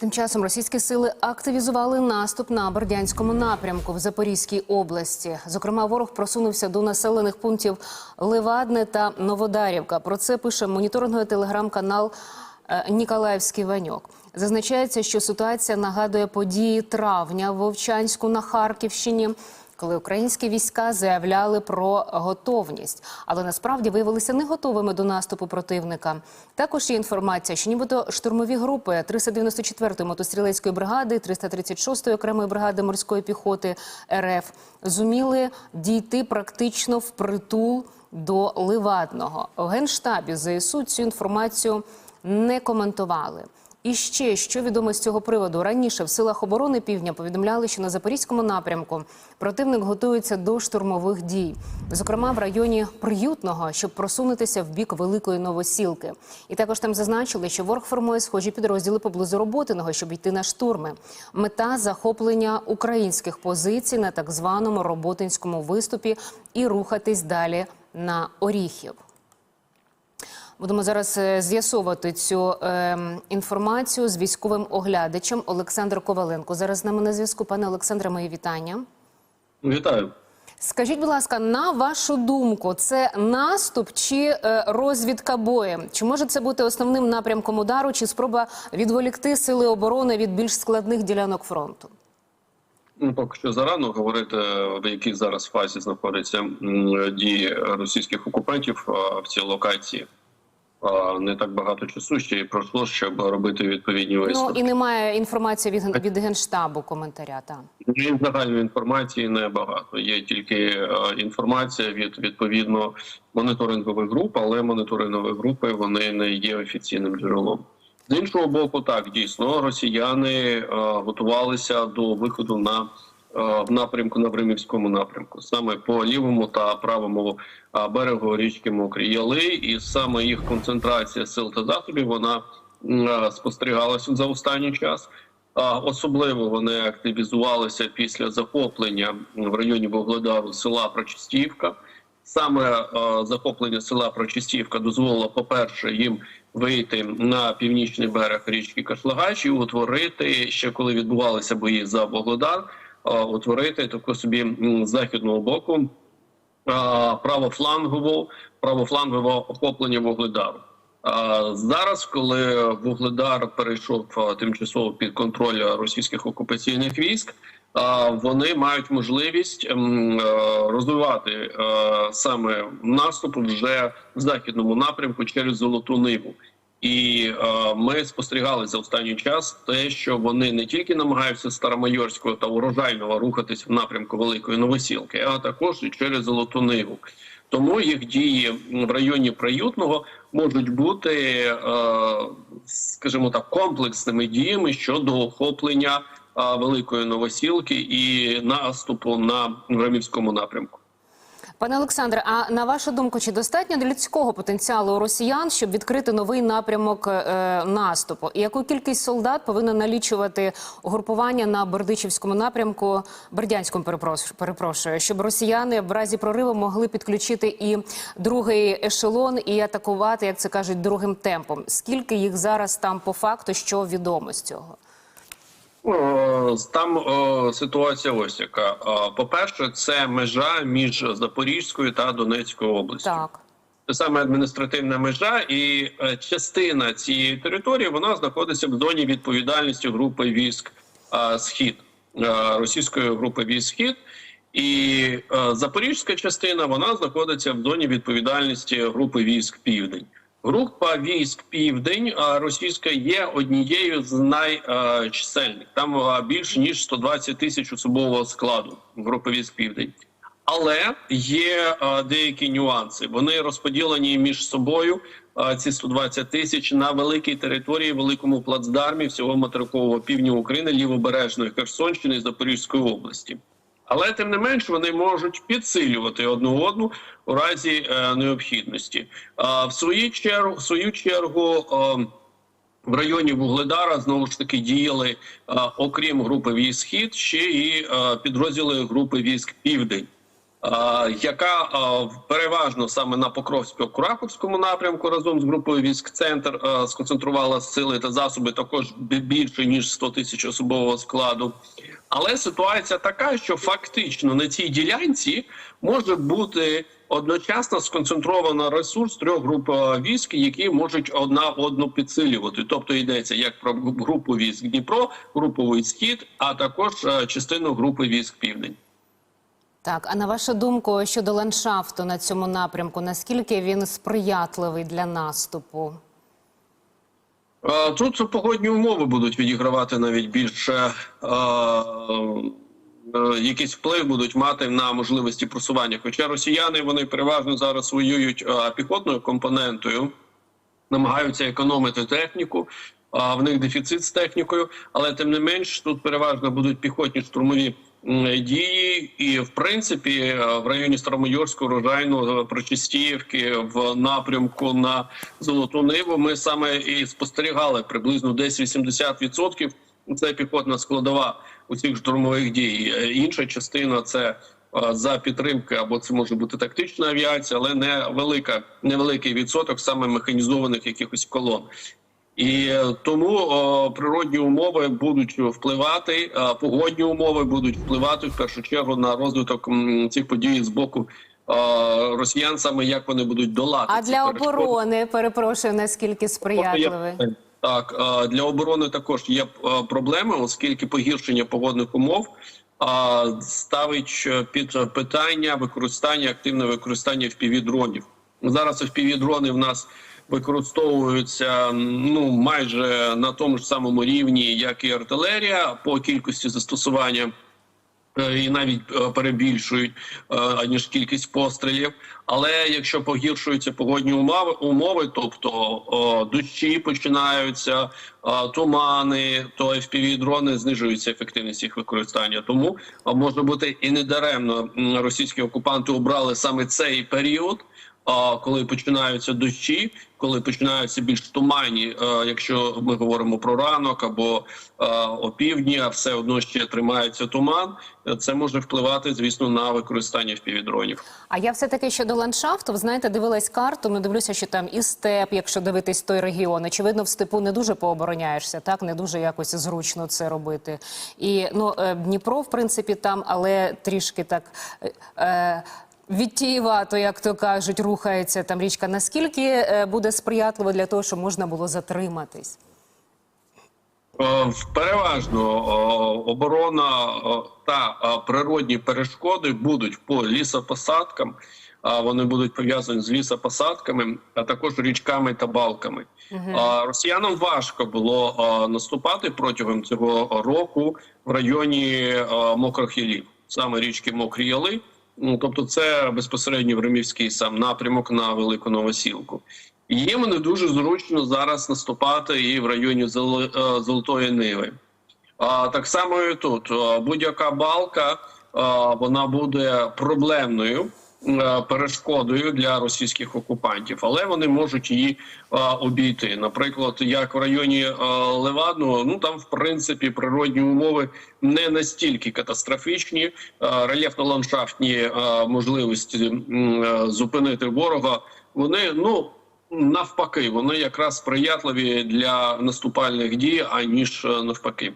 Тим часом російські сили активізували наступ на Бердянському напрямку в Запорізькій області. Зокрема, ворог просунувся до населених пунктів Левадне та Новодарівка. Про це пише моніторинговий телеграм-канал е, Ніколаївський Ваньок. Зазначається, що ситуація нагадує події травня в Вовчанську на Харківщині. Коли українські війська заявляли про готовність, але насправді виявилися не готовими до наступу противника. Також є інформація, що нібито штурмові групи 394-ї мотострілецької бригади, 336-ї окремої бригади морської піхоти РФ зуміли дійти практично впритул до Ливадного. В генштабі ЗСУ цю інформацію не коментували. І ще що відомо з цього приводу раніше в силах оборони півдня повідомляли, що на запорізькому напрямку противник готується до штурмових дій, зокрема в районі приютного, щоб просунутися в бік великої новосілки. І також там зазначили, що ворог формує схожі підрозділи поблизу роботиного, щоб йти на штурми. Мета захоплення українських позицій на так званому роботинському виступі і рухатись далі на Оріхів. Будемо зараз е, з'ясовувати цю е, інформацію з військовим оглядачем Олександром Коваленко. Зараз з нами на зв'язку. Пане Олександре, мої вітання. Вітаю. Скажіть, будь ласка, на вашу думку, це наступ чи е, розвідка боєм? Чи може це бути основним напрямком удару, чи спроба відволікти сили оборони від більш складних ділянок фронту? Ну, поки що зарано говорити, в якій зараз фазі знаходяться дії російських окупантів в цій локації. Не так багато часу ще й пройшло, щоб робити відповідні Ну і немає інформації від, від генштабу коментаря. Та І загальної інформації небагато. Є тільки е, інформація від відповідно моніторингових груп, але моніторингові групи вони не є офіційним джерелом. З іншого боку, так дійсно росіяни е, готувалися до виходу на в напрямку на Времівському напрямку, саме по лівому та правому е, берегу річки Мокрі Яли, і саме їх концентрація сил та засобів вона е, спостерігалася за останній час. Особливо вони активізувалися після захоплення в районі Вугледару села Прочистівка. Саме е, захоплення села Прочистівка дозволило, по-перше, їм вийти на північний берег річки Кашлагач і утворити ще коли відбувалися бої за Вугледар, е, утворити таку собі західного боку е, правофлангову правофлангове охоплення Вугледару. А Зараз, коли Вугледар перейшов тимчасово під контроль російських окупаційних військ, вони мають можливість е, розвивати е, саме наступ вже в західному напрямку через Золоту Ниву. І е, ми спостерігали за останній час те, що вони не тільки намагаються Старомайорського та урожайного рухатись в напрямку Великої Новосілки, а також і через Золоту Ниву. Тому їх дії в районі приютного можуть бути, е, скажімо так, комплексними діями щодо охоплення е, великої новосілки і наступу на Громівському напрямку. Пане Олександре, а на вашу думку, чи достатньо людського потенціалу росіян, щоб відкрити новий напрямок е, наступу? І яку кількість солдат повинно налічувати угрупування на Бердичівському напрямку, Бердянському перепрос- перепрошую, щоб росіяни в разі прориву могли підключити і другий ешелон і атакувати, як це кажуть, другим темпом? Скільки їх зараз там по факту, що відомо з цього? Там о, ситуація ось яка. По-перше, це межа між Запорізькою та Донецькою областю. Так. Це саме адміністративна межа, і е, частина цієї території вона знаходиться в зоні відповідальності групи військ е, Схід е, російської групи військ Схід. І запорізька частина вона знаходиться в зоні відповідальності групи військ Південь. Група військ Південь російська є однією з найчисельних. Там більше ніж 120 тисяч особового складу групи військ Південь. Але є деякі нюанси. Вони розподілені між собою. Ці 120 тисяч на великій території, великому плацдармі всього материкового півдня України, лівобережної Херсонщини і Запорізької області. Але тим не менш вони можуть підсилювати одну одну у разі е, необхідності. А в свою чергу, в свою чергу е, в районі Вугледара знову ж таки діяли, е, окрім групи військ Схід, ще і е, підрозділи групи військ Південь. Яка переважно саме на Покровсько-Кураховському напрямку разом з групою військ Центр сконцентрувала сили та засоби також більше ніж 100 тисяч особового складу. Але ситуація така, що фактично на цій ділянці може бути одночасно сконцентровано ресурс трьох груп військ, які можуть одна одну підсилювати. Тобто йдеться як про групу військ Дніпро, групу військ Схід, а також частину групи військ Південь. Так, а на вашу думку щодо ландшафту на цьому напрямку, наскільки він сприятливий для наступу? Е, Тут погодні умови будуть відігравати навіть більше е, е, якийсь вплив будуть мати на можливості просування. Хоча росіяни вони переважно зараз воюють піхотною компонентою, намагаються економити техніку. В них дефіцит з технікою, але тим не менш тут переважно будуть піхотні штурмові дії, і в принципі е, в районі Старомайорського, Рожайного, Прочистіївки в напрямку на Золоту Ниву ми саме і спостерігали приблизно десь 80% це піхотна складова усіх штурмових дій. Е, Інша частина це е, за підтримки, або це може бути тактична авіація, але не велика, невеликий відсоток саме механізованих якихось колон. І е, тому о, природні умови будуть впливати, погодні умови будуть впливати в першу чергу на розвиток м, цих подій з боку е, росіян, саме як вони будуть долати А для перешкоди. оборони, перепрошую, наскільки сприятливий? Так, для оборони також є проблеми, оскільки погіршення погодних умов ставить е, під питання використання активне використання FPV-дронів. Зараз FPV-дрони в нас використовуються ну майже на тому ж самому рівні, як і артилерія по кількості застосування. Е, і навіть е, перебільшують е, аніж кількість пострілів. Але якщо погіршуються погодні умови, умови тобто о, дощі починаються, тумани, то fpv дрони знижується ефективність їх використання. Тому може бути і недаремно російські окупанти обрали саме цей період. Коли починаються дощі, коли починаються більш туманні, е, якщо ми говоримо про ранок або е, опівдні, а все одно ще тримається туман, це може впливати, звісно, на використання впівдронів. А я все таки щодо ландшафту, ви знаєте, дивилась карту. Ну дивлюся, що там і степ, якщо дивитись той регіон. Очевидно, в степу не дуже пообороняєшся, так не дуже якось зручно це робити. І ну е, Дніпро, в принципі, там, але трішки так. е, Відтіювато, як то кажуть, рухається там річка. Наскільки е, буде сприятливо для того, щоб можна було затриматись? Е, Переважно е, оборона та природні перешкоди будуть по лісопосадкам. а Вони будуть пов'язані з лісопосадками, а також річками та балками. А Росіянам важко було наступати протягом цього року в районі е, мокрих ялів, саме річки Мокрі Яли. Ну, тобто, це безпосередньо в Римівський сам напрямок на Велику Новосілку. І їм не дуже зручно зараз наступати і в районі е, Золотої Ниви. А так само і тут будь-яка балка а, вона буде проблемною перешкодою для російських окупантів, але вони можуть її е, обійти. Наприклад, як в районі е, Левадного, ну там в принципі природні умови не настільки катастрофічні. Е, Рельєфно-ландшафтні е, можливості е, зупинити ворога. Вони ну навпаки, вони якраз сприятливі для наступальних дій, аніж е, навпаки.